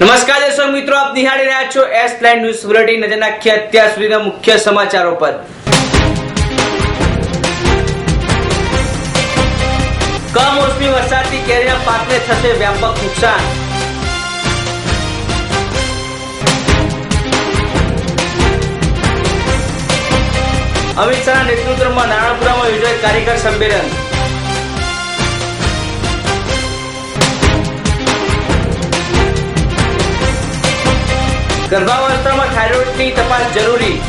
નમસ્કાર દર્શક મિત્રો, આપ નિહાળી રહ્યા છો એસ લાઈન ન્યૂઝ બુલેટિન નજર નાખીએ અત્યાર સુધીના મુખ્ય સમાચારો પર. કમોસમી વરસાદથી કેરીના પાકને થશે વ્યાપક નુકસાન. અમિત શાહના નેતૃત્વમાં નારણપુરામાં યોજાય કાર્યકર સંમેલન. ગર્ભાવસ્થામાં થાઇરોઇડની તપાસ જરૂરી.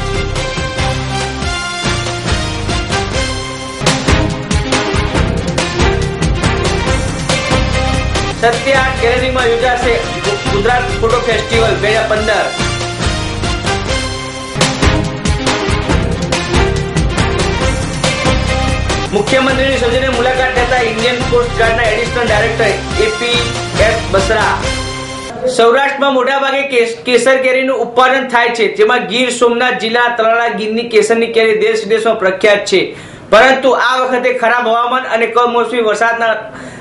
સત્ય ગેલેરીમાં યોજાશે ગુજરાત ફોટો ફેસ્ટિવલ બે હજાર પંદર. મુખ્યમંત્રીની સૌજન્ય મુલાકાત લેતા Indian coast ગાર્ડના additional director A P F Basra. સૌરાષ્ટ્રમાં મોટાભાગે કેસ- કેસર કેરીનું ઉત્પાદન થાય છે. જેમાં ગીર, સોમનાથ જિલ્લા તલાળા ગીરની કેસરની કેરી દેશ વિદેશમાં પ્રખ્યાત છે. પરંતુ આ વખતે ખરાબ હવામાન અને કમોસમી વરસાદના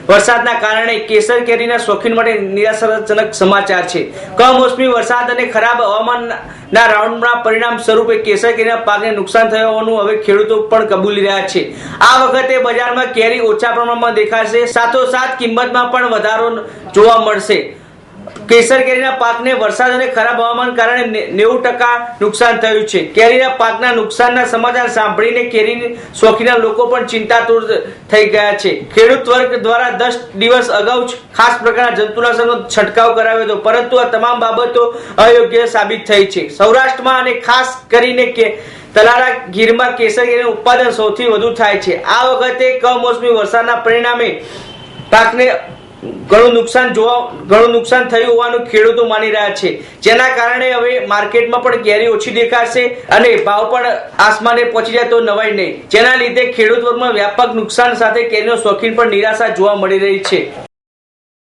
વરસાદના કારણે કેસર કેરીના શોખીન માટે નિરાશાજનક સમાચાર છે. કમોસમી વરસાદ અને ખરાબ હવામાનના રાઉન્ડના પરિણામ સ્વરૂપે કેસર કેરીના પાકને નુકસાન થયું હોવાનું હવે ખેડૂતો પણ કબૂલી રહ્યા છે. આ વખતે બજારમાં કેરી ઓછા પ્રમાણમાં દેખાશે. સાથોસાથ કિંમતમાં પણ વધારો જોવા મળશે. કેસર કેરીના પાકને વરસાદ અને ખરાબ હવામાન કારણે નેવું ટકા નુકસાન થયું છે. કેરીના પાકના નુકસાનના સમાચાર સાંભળીને કેરી શોખીના લોકો પણ ચિંતાતુર થઈ ગયા છે. ખેડૂત વર્ગ દ્વારા દસ દિવસ અગાઉ જ ખાસ પ્રકારના જંતુનાશકનો છંટકાવ કરાવ્યો હતો. પરંતુ આ તમામ બાબતો અયોગ્ય સાબિત થઈ છે. સૌરાષ્ટ્રમાં અને ખાસ કરીને કે તલાળા ગીરમાં કેસર કેરીનું ઉત્પાદન સૌથી વધુ થાય છે. આ વખતે કમોસમી વરસાદના પરિણામે પાકને ઘણું નુકસાન જોવા ઘણું નુકસાન થયું હોવાનું ખેડૂતો માની રહ્યા છે. જેના કારણે હવે માર્કેટમાં પણ કેરી ઓછી દેખાશે અને ભાવ પણ આસમાને પહોંચી જાય તો નવાય નહીં. જેના લીધે ખેડૂત વર્ગમાં વ્યાપક નુકસાન સાથે કેરીનો શોખીન પણ નિરાશા જોવા મળી રહી છે.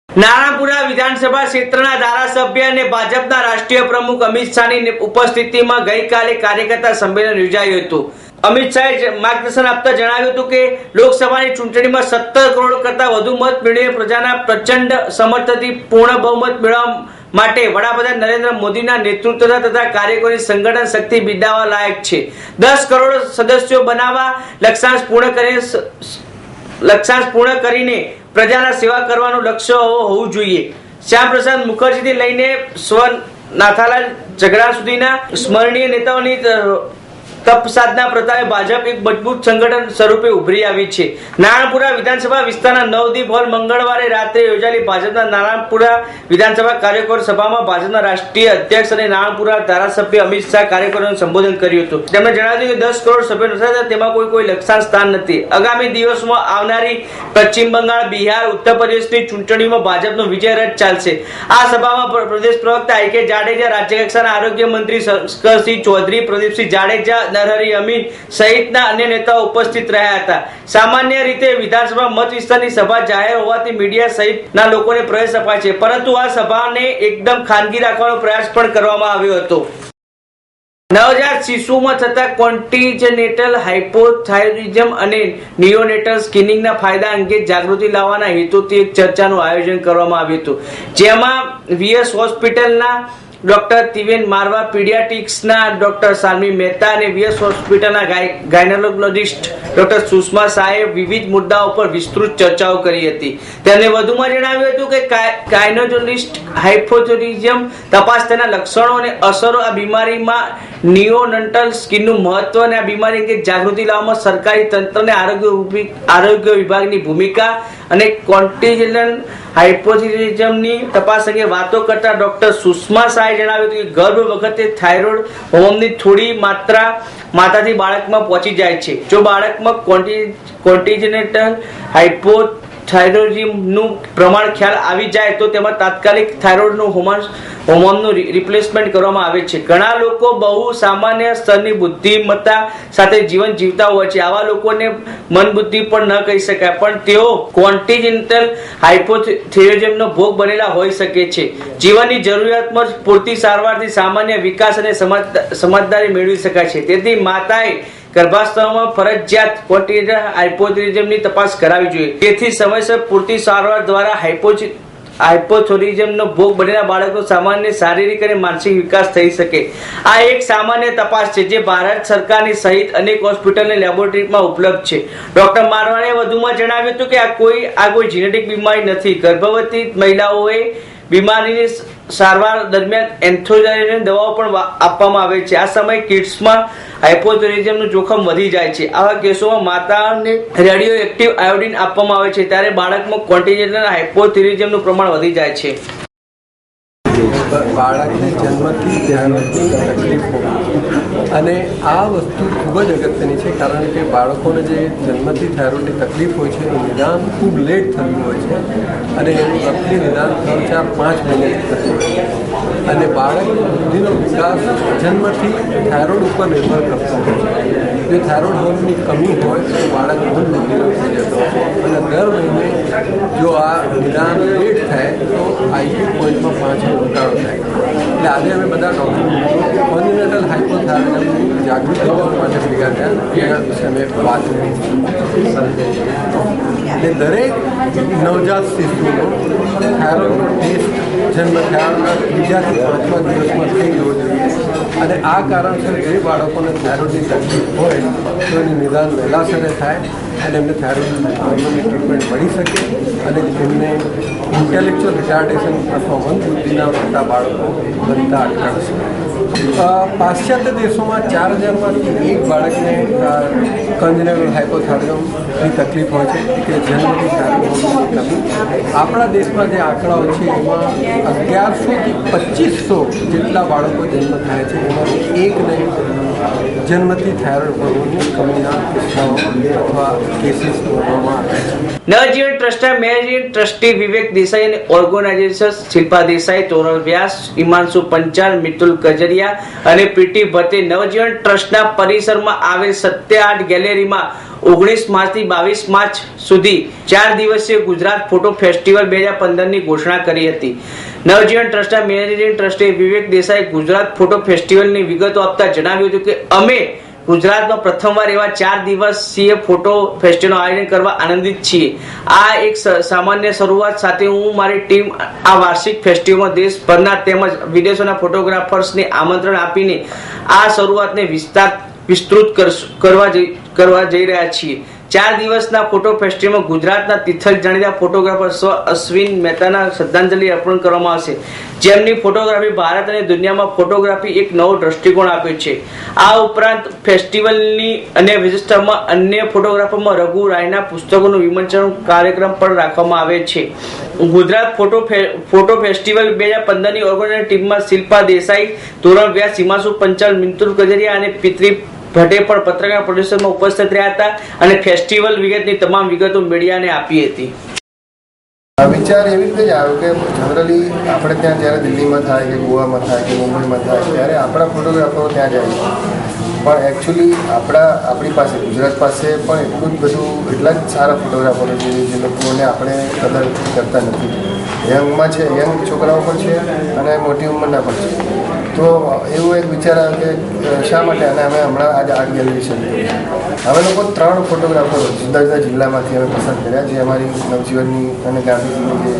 નારાયણપુરા વિધાનસભા ક્ષેત્રના ધારાસભ્ય અને ભાજપના રાષ્ટ્રીય પ્રમુખ અમિત શાહની ઉપસ્થિતિમાં ગઈકાલે કાર્યકર્તા સંમેલન યોજાયું હતું. અમિત શાહે માર્ગદર્શન આપતા જણાવ્યું હતું કે લોકસભાની ચૂંટણીમાં સત્તર કરોડ કરતા વધુ મત મેળવી પ્રજાના પ્રચંડ સમર્થનથી પૂર્ણ બહુમત મેળવવા માટે વડાપ્રધાન નરેન્દ્ર મોદીના નેતૃત્વ તથા કાર્યકરોની સંગઠન શક્તિ બિરદાવવા લાયક છે. દસ કરોડ સદસ્યો બનાવવા લક્ષ્યાંશ પૂર્ણ કરીને લક્ષ્યાંશ પૂર્ણ કરીને પ્રજાના સેવા કરવાનું લક્ષ્ય હોવું જોઈએ. શ્યામ પ્રસાદ મુખર્જીથી લઈને સ્વ નાથાલાલ ઝઘડા સુધીના સ્મરણીય નેતાઓની તપ સાધના પ્રતાપે ભાજપ એક મજબૂત સંગઠન સ્વરૂપે ઉભરી આવી છે. નારાયણપુરા વિધાનસભા વિસ્તારના નવદીપ હોલ મંગળવારે રાત્રે યોજાયેલી ભાજપના નારાયણપુરા વિધાનસભા કાર્યકર સભામાં ભાજપના રાષ્ટ્રીય અધ્યક્ષ અને નારાયણપુરા ધારાસભ્ય અમિત શાહ કાર્યકરોને સંબોધન કર્યું હતું. તેમણે જણાવ્યું કે દસ કરોડ સભ્યો થતા તેમાં કોઈ કોઈ લક્ષાંશ સ્થાન નથી. આગામી દિવસમાં આવનારી પશ્ચિમ બંગાળ, બિહાર, ઉત્તર પ્રદેશની ચૂંટણીમાં ભાજપનો વિજય રથ ચાલશે. આ સભામાં પ્રદેશ પ્રવક્તા આઈ કે જાડેજા, રાજ્ય કક્ષાના આરોગ્ય મંત્રી શંકરસિંહ ચૌધરી, પ્રદીપસિંહ જાડેજા નરહરી અમીન સહિતના અન્ય નેતાઓ ઉપસ્થિત રહ્યા હતા. સામાન્ય રીતે વિધાનસભા મત વિસ્તારની સભા જાહેર હોવાથી મીડિયા સહિતના લોકોને પ્રવેશ અપાય છે. પરંતુ આ સભાને એકદમ ખાનગી રાખવાનો પ્રયાસ પણ કરવામાં આવ્યો હતો. નવજાત શિશુમાં થતા કોન્ટિજનેટલ હાઇપોથાઇરિઝમ અને નિયોનેટલ સ્કિનિંગના ફાયદા અંગે જાગૃતિ લાવવાના હેતુથી એક ચર્ચાનું આયોજન કરવામાં આવ્યું હતું. જેમાં વીએસ હોસ્પિટલના ડોક્ટર તિવેન મારવા પીડિયાટિક્સના ડોક્ટર સાલમી મહેતા અને વીએસ હોસ્પિટલના ગાયનોલોજિસ્ટ ડોક્ટર સુષ્મા શાહે વિવિધ મુદ્દાઓ પર વિસ્તૃત ચર્ચાઓ કરી હતી. તેમણે વધુમાં જણાવ્યું હતું કે કાયનોજોલિસ્ટ હાઇપોથોરિઝમ તપાસ તેના લક્ષણો અને અસરો આ બીમારીમાં નિયોનન્ટલ સ્કીનનું મહત્વ અને આ બીમારી અંગે જાગૃતિ લાવવામાં સરકારી તંત્રને આરોગ્ય આરોગ્ય વિભાગની ભૂમિકા અને કોન્ટિજનલ હાઇપોથિરિઝમની તપાસ અંગે વાતો કરતા ડોક્ટર સુષ્મા શાહે જણાવ્યું હતું કે ગર્ભ વખતે થાઇરોઇડ હોર્મોનની થોડી માત્રા માતાથી બાળકમાં પહોંચી જાય છે. જો બાળકમાં કોન્ટિજનેટલ હાઇપોથાઇરોઇડિઝમનું પ્રમાણ ખ્યાલ આવી જાય તો તેમાં તાત્કાલિક થાઇરોઇડનું હોર્મોન હોર્મોનનું રિપ્લેસમેન્ટ કરવામાં આવે છે. ઘણા લોકો બહુ સામાન્ય સ્તરની બુદ્ધિમત્તા સાથે જીવન જીવતા હોય છે. આવા લોકોને મન બુદ્ધિ પણ ન કહી શકાય. પણ તેઓ કોન્ટિજેન્ટલ હાઇપોથિયોરિઝમનો ભોગ બનેલા હોઈ શકે છે. જીવનની જરૂરિયાતમાં પૂરતી સારવારથી સામાન્ય વિકાસ અને સમજ- સમજદારી મેળવી શકાય છે. તેથી માતાએ ગર્ભાસ્થામાં ફરજિયાત કોન્ટિજેન્ટલ હાઇપોથિયોરિઝમની તપાસ કરાવી જોઈએ. તેથી સમયસર પૂરતી સારવાર દ્વારા હાઇપોથિ હાઇપોથોરિઝમનો ભોગ બનેલા બાળકો સામાન્ય શારીરિક અને માનસિક વિકાસ થઈ શકે. આ એક સામાન્ય તપાસ છે જે ભારત સરકારની સહિત અનેક હોસ્પિટલ અને લેબોરેટરીમાં ઉપલબ્ધ છે. ડોક્ટર મારવાણે વધુમાં જણાવ્યું હતું કે આ કોઈ આ કોઈ જીનેટિક બીમારી નથી. ગર્ભવતી મહિલાઓએ બીમારીની સારવાર દરમિયાન એન્થોજાઇન દવાઓ પણ આપવામાં આવે છે. આ સમયે કિડ્સમાં હાઇપોથોરિઝમનું જોખમ વધી જાય છે. આવા કેસોમાં માતાને રેડિયો એક્ટિવ આયોડિન આપવામાં આવે છે, ત્યારે બાળકમાં કોન્ટિજેનલ હાઇપોથોરિઝમનું પ્રમાણ વધી જાય છે. બાળકને જન્મથી ધ્યાનથી તકલીફો અને આ વસ્તુ ખૂબ જ અગત્યની છે, કારણ કે બાળકોને જે જન્મથી થાઇરોઇડની તકલીફ હોય છે એ નિદાન ખૂબ લેટ થયું હોય છે અને એનું રફલી નિદાન ત્રણ, ચાર, પાંચ મહિને થતું હોય છે. અને બાળક બુદ્ધિનો વિકાસ જન્મથી થાઇરોઇડ ઉપર નિર્ભર કરતો હોય છે. જો થાઇરોઇડ હોર્મોનની કમી હોય, તો બાળક બહુ બુદ્ધિનો થઈ જતો અને દર મહિને જો આ નિદાન લેટ થાય તો આઈક્યુ પોઈન્ટમાં પાંચ ઘટાડો થાય એટલે આજે અમે બધા ડૉક્ટર કોન્યુનેટલ હાઇપોથાઇરોઇડની જાગૃત કરવા માટે ભેગા થયા. એના વિશે અમે વાત કરી. એટલે દરેક નવજાત શિશુનો થાઇરોઇડનો ટેસ્ટ જન્મ થયાના બીજાથી પાંચમા દિવસમાં થઈ જવો જોઈએ અને આ કારણસર જે બાળકોને થાઇરોઇડની તકલીફ હોય તો એનું નિદાન વહેલાસરે થાય અને એમને થાઇરોઇડની ટ્રીટમેન્ટ મળી શકે અને એમને ઇન્ટેલેક્ચ્યુઅલ રિટાર્ડેશન અથવા મન બુદ્ધિના મોટા બાળકો બનતા અટકાવશે અ, પાશ્ચાત્ય દેશોમાં ચાર હજારમાંથી એક બાળકને કંજનેરલ હાઇપોથાઇરોઇડની તકલીફ હોય છે કે જન્મથી આપણા દેશમાં જે આંકડાઓ છે, એમાં અગિયારસોથી પચીસો જેટલા બાળકો જન્મ થાય છે, એમાંથી એકને જન્મથી થાઇરોઇડ હોર્મોનની કમીના કિસ્સાઓ અથવા કેસીસ નોંધવામાં નવજીવન ટ્રસ્ટના મેનેજિંગ ટ્રસ્ટી વિવેક દેસાઈ અને ઓર્ગેનાઇઝેશન શિલ્પા દેસાઈ, તોરલ વ્યાસ, હિમાંશુ પંચાલ, મિતુલ કજરિયા અને પીટી ભટ્ટે નવજીવન ટ્રસ્ટના પરિસરમાં આવેલ સત્ય આર્ટ ગેલેરીમાં ઓગણીસ માર્ચથી બાવીસ માર્ચ સુધી ચાર દિવસીય ગુજરાત ફોટો ફેસ્ટિવલ બે હજાર પંદરની ઘોષણા કરી હતી. નવજીવન ટ્રસ્ટના managing trustee Vivek Desai Gujarat photo ફેસ્ટિવલની વિગતો આપતા જણાવ્યું હતું કે અમે ગુજરાતમાં પ્રથમવાર એવા ચાર દિવસીય ફોટો ફેસ્ટિવલનું આયોજન કરવા આનંદિત છીએ. આ એક સામાન્ય શરૂઆત સાથે હું, મારી ટીમ, આ વાર્ષિક ફેસ્ટિવલમાં દેશભરના તેમજ વિદેશોના ફોટોગ્રાફર્સને આમંત્રણ આપીને આ શરૂઆતને વિસ્તાર, વિસ્તૃત કરવા જઈ કરવા જઈ રહ્યા છીએ. ચાર દિવસના ફોટો ફેસ્ટિવલમાં ગુજરાતના તિથલ જાણીતા ફોટોગ્રાફર સ્વ અશ્વિન મહેતાના શ્રદ્ધાંજલિ અર્પણ કરવામાં આવશે. જેમની ફોટોગ્રાફી ભારત અને દુનિયામાં ફોટોગ્રાફી એક નવો દ્રષ્ટિકોણ આપ્યો છે. આ ઉપરાંત ફેસ્ટિવલની અને વિશિષ્ટતામાં અન્ય ફોટોગ્રાફરમાં રઘુ રાયના પુસ્તકોનું વિમોચન કાર્યક્રમ પણ રાખવામાં આવે છે. ગુજરાત ફોટો ફોટો ફેસ્ટિવલ બે હજાર પંદરની ઓર્ગેનાઇઝ ટીમમાં શિલ્પા દેસાઈ, ધોરણ વ્યાસ, હિમાંશુ પંચાલ મિન્તુલ કજરિયા અને પિતરી ભટ્ટે પણ પત્રકાર પરિષદમાં ઉપસ્થિત રહ્યા હતા અને ફેસ્ટિવલ વિગતની તમામ વિગતો મીડિયાને આપી હતી. વિચાર એવી રીતે જ આવ્યો કે જનરલી આપણે ત્યાં જ્યારે દિલ્હીમાં થાય કે ગોવામાં થાય કે મુંબઈમાં થાય, ત્યારે આપણા ફોટોગ્રાફરો ત્યાં જાય છે. પણ એકચ્યુઅલી આપણા, આપણી પાસે, ગુજરાત પાસે પણ એટલું જ બધું, એટલા જ સારા ફોટોગ્રાફરો છે જે લોકોને આપણે કદર કરતા નથી. યંગમાં છે, યંગ છોકરાઓ પણ છે અને મોટી ઉંમરના પણ છે. તો એવું એક વિચાર આવ્યો કે શા માટે અને અમે હમણાં આજે આર્ટ ગેલેરી છે. અમે લોકો ત્રણ ફોટોગ્રાફરો જુદા જુદા જિલ્લામાંથી અમે પસંદ કર્યા, જે અમારી નવજીવનની અને ગાંધીજીની જે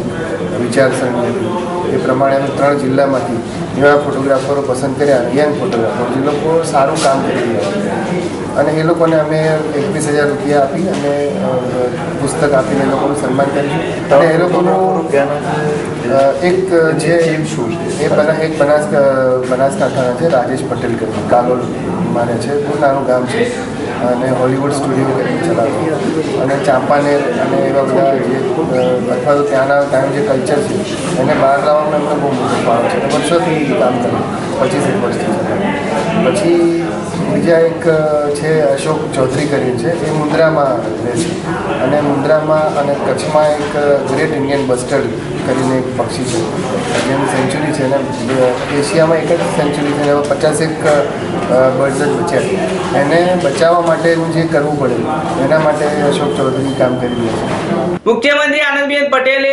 વિચારસરણી હતી, એ પ્રમાણે અમે ત્રણ જિલ્લામાંથી એવા ફોટોગ્રાફરો પસંદ કર્યા, યંગ ફોટોગ્રાફરો, જે લોકો સારું કામ કરી રહ્યા અને એ લોકોને અમે એકવીસ હજાર રૂપિયા આપી અને પુસ્તક આપીને એ લોકોનું સન્માન કર્યું. અને એ લોકોનું એક જે એ એક બનાસ બનાસકાંઠાના છે રાજેશ પટેલ કરીને કાલોલ મારે છે. બહુ નાનું ગામ છે. અને હોલિવૂડ સ્ટુડિયો કરીને ચલાવે અને ચાંપાનેર અને એવા બધા જે અથવા તો ત્યાંના ત્યાંનું જે કલ્ચર છે એને બહાર લાવવામાં એમને બહુ મોટો ફાળો છે. વર્ષોથી કામ કરે પચીસ એક વર્ષથી. પછી બીજા એક છે અશોક ચૌધરી કરીને છે, એ મુન્દ્રામાં રહે છે. અને મુન્દ્રામાં અને કચ્છમાં એક ગ્રેટ ઇન્ડિયન બસ્ટર્ડ કરીને એક પક્ષી છે. જેની સેન્ચુરી છે ને એશિયામાં એક જ સેન્ચુરી છે એવા પચાસેક બર્ડ્સ જ બચ્યા. એને બચાવવા માટેનું જે કરવું પડે, એના માટે અશોક ચૌધરી કામ કરી રહ્યા છે. મુખ્યમંત્રી આનંદબેન પટેલે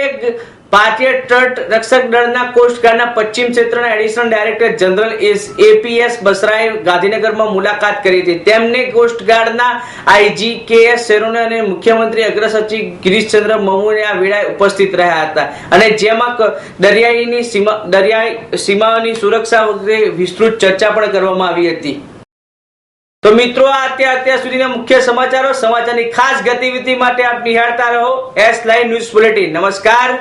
ભારતીય તટ રક્ષક દળના કોસ્ટગાર્ડના પશ્ચિમ ક્ષેત્રના additional director general S A P S બસરાએ ગાંધીનગરમાં મુલાકાત કરી હતી. તેમને કોસ્ટગાર્ડના આઈજી કે એસ સેરોને અને મુખ્યમંત્રી અગ્ર સચિવ ગિરીશચંદ્ર મમુને આ વેળાએ ઉપસ્થિત રહ્યા હતા અને જેમાં દરિયાઈની સીમા, દરિયાઈ સીમાઓની સુરક્ષા વગેરે વિસ્તૃત ચર્ચા પણ કરવામાં આવી હતી. તો મિત્રો, આ અત્યાર અત્યાર સુધીના મુખ્ય સમાચારો, સમાચારની ખાસ ગતિવિધિ માટે આપ નિહાળતા રહો. એસ લાઈન ન્યૂઝ બુલેટિન નમસ્કાર.